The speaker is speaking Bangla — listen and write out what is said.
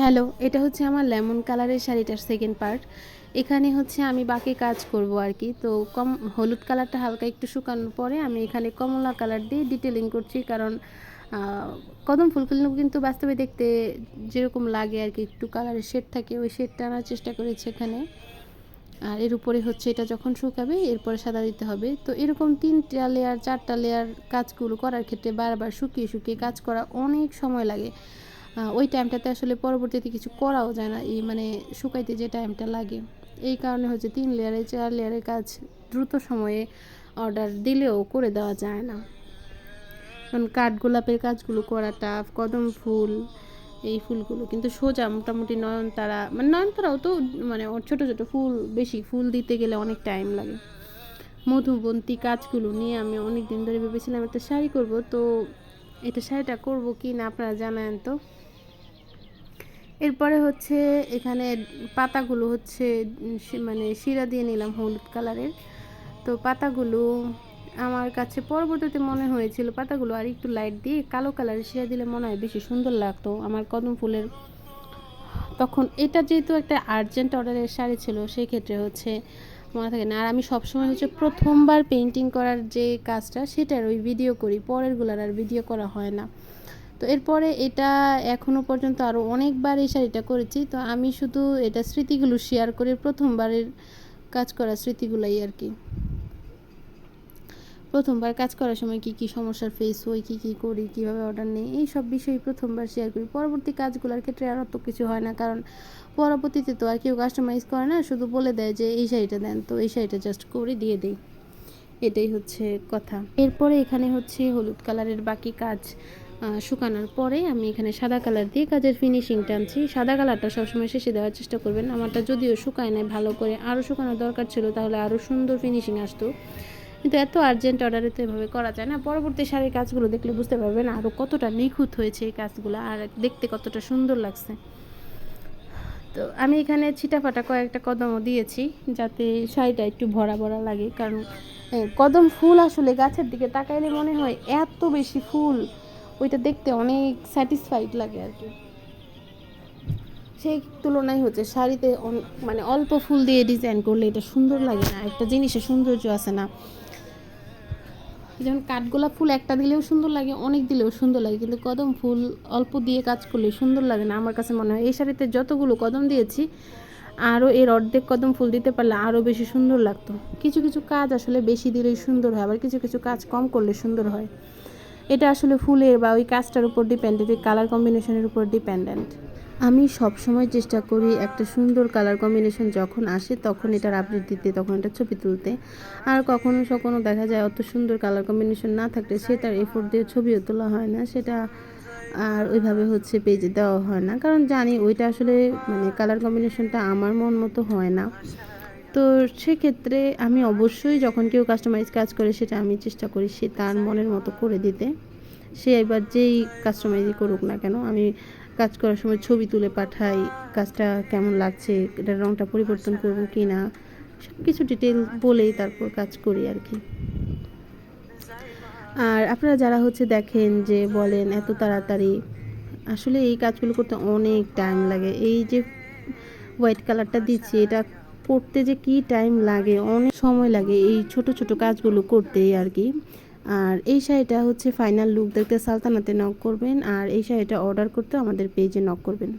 হ্যালো এটা হচ্ছে আমার লেমন কালারের শাড়িটার সেকেন্ড পার্ট এখানে হচ্ছে আমি বাকি কাজ করব আর কি। তো কম, হলুদ কালারটা হালকা একটু শুকানোর পরে আমি এখানে কমলা কালার দিয়ে ডিটেলিং করছি। কারণ কদম ফুলগুলো কিন্তু বাস্তবে দেখতে যেরকম লাগে আর কি, একটু কালারের শেড থাকে, ওই শেডটা আনার চেষ্টা করেছি এখানে। আর এর উপরে হচ্ছে এটা যখন শুকাবে, এরপরে সাদা দিতে হবে। তো এরকম তিনটা লেয়ার চারটা লেয়ার কাজগুলো করার ক্ষেত্রে বারবার শুকিয়ে শুকিয়ে কাজ করা অনেক সময় লাগে। ওই টাইমটাতে আসলে পরবর্তীতে কিছু করাও যায় না। এই মানে শুকাইতে যে টাইমটা লাগে। এই কারণে হচ্ছে তিন লেয়ারে, চার লেয়ারের কাজ দ্রুত সময়ে অর্ডার দিলেও করে দেওয়া যায় না। কারণ কাঠগোলাপের কাজগুলো করা টাফ কদম ফুল, এই ফুলগুলো কিন্তু সোজা মোটামুটি নয়নতারা মানে নয়নতারাও তো মানে ওর ছোটো ছোটো ফুল, বেশি ফুল দিতে গেলে অনেক টাইম লাগে। মধুবন্তী কাজগুলো নিয়ে আমি অনেক দিন ধরে ভেবেছিলাম একটা শাড়ি করব, তো এটা শাড়িটা করব কি না আপনারা জানান তো? এরপরে হচ্ছে এখানে পাতাগুলো হচ্ছে মানে শিরা দিয়ে নিলাম হলুদ কালারের। তো পাতাগুলো আমার কাছে পরবর্তীতে মনে হয়েছিল পাতাগুলো আর একটু লাইট দিয়ে কালো কালারের শিরা দিলে মনে হয় বেশি সুন্দর লাগতো। আমার কদম ফুলের তখন এটা যেহেতু একটা আর্জেন্ট অর্ডারের শাড়ি ছিল সেই ক্ষেত্রে হচ্ছে মনে থাকে না। আর আমি সবসময় হচ্ছে প্রথমবার পেন্টিং করার যে কাজটা, সেটার ওই ভিডিও করি, পরেরগুলার আর ভিডিও করা হয় না। তো এরপরে এটা এখনও পর্যন্ত আরও অনেকবার এই শাড়িটা করেছি। তো আমি শুধু এটা স্মৃতিগুলো শেয়ার করে প্রথমবারের কাজ করা স্মৃতিগুলাই আর কি। প্রথমবার কাজ করার সময় কি কি সমস্যার ফেস হই, কি কি করি, কীভাবে অর্ডার নেই এই সব বিষয়ে প্রথমবার শেয়ার করি। পরবর্তী কাজগুলোর ক্ষেত্রে আর অত কিছু হয় না, কারণ পরবর্তীতে তো আর কেউ কাস্টমাইজ করে না, শুধু বলে দেয় যে এই শাড়িটা দেন, তো এই শাড়িটা জাস্ট করে দিয়ে দিই। এটাই হচ্ছে কথা। এরপরে এখানে হচ্ছে হলুদ কালারের বাকি কাজ। শুকানোর পরে আমি এখানে সাদা কালার দিয়ে কাজের ফিনিশিং টানছি সাদা কালারটা সবসময় শেষে দেওয়ার চেষ্টা করবেন। আমারটা যদিও শুকায় নাই, ভালো করে আরও শুকানোর দরকার ছিল, তাহলে আরও সুন্দর ফিনিশিং আসতো। কিন্তু এত আর্জেন্ট অর্ডারে তো এভাবে করা যায় না। পরবর্তী শাড়ির কাজগুলো দেখলে বুঝতে পারবেন আরও কতটা নিখুঁত হয়েছে এই কাজগুলো, আর দেখতে কতটা সুন্দর লাগছে। তো আমি এখানে ছিটাফাটা কয়েকটা কদমও দিয়েছি, যাতে শাড়িটা একটু ভরা ভরা লাগে। কারণ কদম ফুল আসলে গাছের দিকে তাকাইলে মনে হয় এত বেশি ফুল। ওইটা দেখতে অনেক স্যাটিসফাইড লাগে আর কি। সেই তুলনায় হচ্ছে শাড়িতে মানে অল্প ফুল দিয়ে ডিজাইন করলে এটা সুন্দর লাগে না, একটা জিনিসের সৌন্দর্য আছে না। যেমন কাঠগোলাপ ফুল একটা দিলেও সুন্দর লাগে, অনেক দিলেও সুন্দর লাগে, কিন্তু কদম ফুল অল্প দিয়ে কাজ করলে সুন্দর লাগে না আমার কাছে মনে হয়। এই শাড়িতে যতগুলো কদম দিয়েছি, আরও এর অর্ধেক কদম ফুল দিতে পারলে আরও বেশি সুন্দর লাগতো। কিছু কিছু কাজ আসলে বেশি দিলেই সুন্দর হয়, আবার কিছু কিছু কাজ কম করলে সুন্দর হয়। এটা আসলে ফুলের বা ওই কাজটার উপর ডিপেন্ডেন্ট ওই কালার কম্বিনেশনের উপর ডিপেন্ডেন্ট আমি সব সময় চেষ্টা করি একটা সুন্দর কালার কম্বিনেশন যখন আসে তখন এটার আপডেট দিতে, তখন এটা ছবি তুলতে। আর কখনো কখনো দেখা যায় অত সুন্দর কালার কম্বিনেশন না থাকলে সে তার এফোর্ট দিয়ে ছবিও তোলা হয় না, সেটা আর ওইভাবে হচ্ছে পেজে দেওয়া হয় না। কারণ জানি ওইটা আসলে মানে কালার কম্বিনেশনটা আমার মন মতো হয় না। তো সেক্ষেত্রে আমি অবশ্যই যখন কেউ কাস্টমাইজ কাজ করে, সেটা আমি চেষ্টা করি সে তার মনের মতো করে দিতে। সে এবার যেই কাস্টমাইজই করুক না কেন, আমি কাজ করার সময় ছবি তুলে পাঠাই, কাজটা কেমন লাগছে, এটার রঙটা পরিবর্তন করব কি না সব কিছু ডিটেল বলেই তারপর কাজ করি আর কি। আর আপনারা যারা হচ্ছে দেখেন যে বলেন এত তাড়াতাড়ি, আসলে এই কাজগুলো করতে অনেক টাইম লাগে। এই যে হোয়াইট কালারটা দিচ্ছি, এটা করতে যে কি টাইম লাগে, অনেক সময় লাগে এই ছোট ছোট কাজগুলো করতেই আর কি। আর এই শাড়িটা হচ্ছে ফাইনাল লুক দেখতে সালতানাতে নক করবেন, আর এই শাড়িটা অর্ডার করতে আমাদের পেজে নক করবেন।